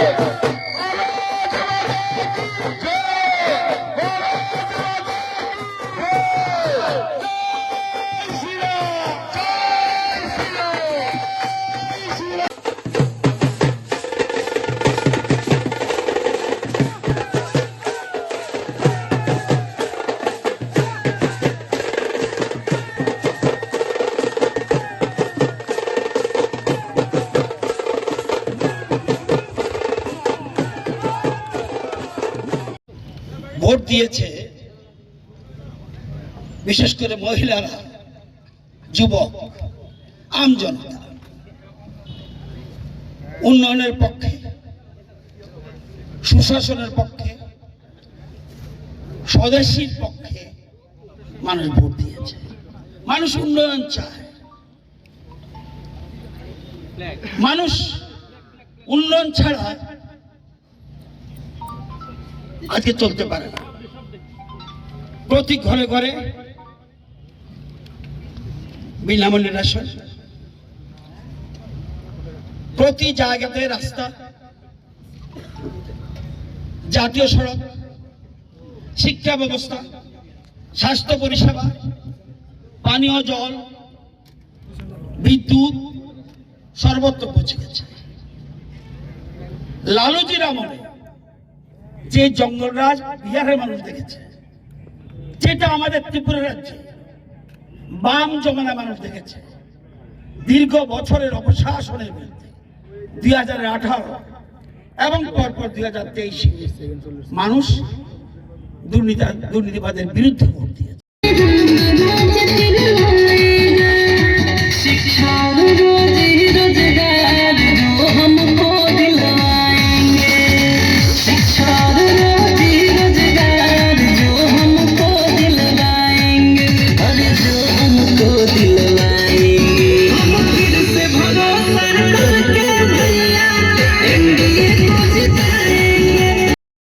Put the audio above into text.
Yeah. Vote দিয়েছে বিশেষ করে মহিলারা, যুবক, আম জনতা। উন্নয়নের পক্ষে, সুশাসনের পক্ষে, স্বদেশীর পক্ষে মানুষ ভোট দিয়েছে। মানুষ উন্নয়ন চায়। মানুষ উন্নয়ন ছাড়া আজকে চলতে পারে না। প্রতি ঘরে ঘরে বিনামূল্যে রেশন। প্রতি জায়গাতে রাস্তা। জাতীয় সড়ক। শিক্ষা ব্যবস্থা। স্বাস্থ্য পরিষেবা। পানীয় জল। বিদ্যুৎ। সর্বত্র পৌঁছে গেছে। লালুজির আমলে যে জঙ্গলরাজ বিহারের মানুষ দেখেছে, যেটা আমাদের ত্রিপুরা রাজ্যে বাম জমানা মানুষ দেখেছে, দীর্ঘ বছরের অপশাসনের বিরুদ্ধে দুই হাজার আঠারো এবং পরপর দুই হাজার তেইশে মানুষ দুর্নীতি দুর্নীতিবাদের বিরুদ্ধে ভোট দিয়েছে।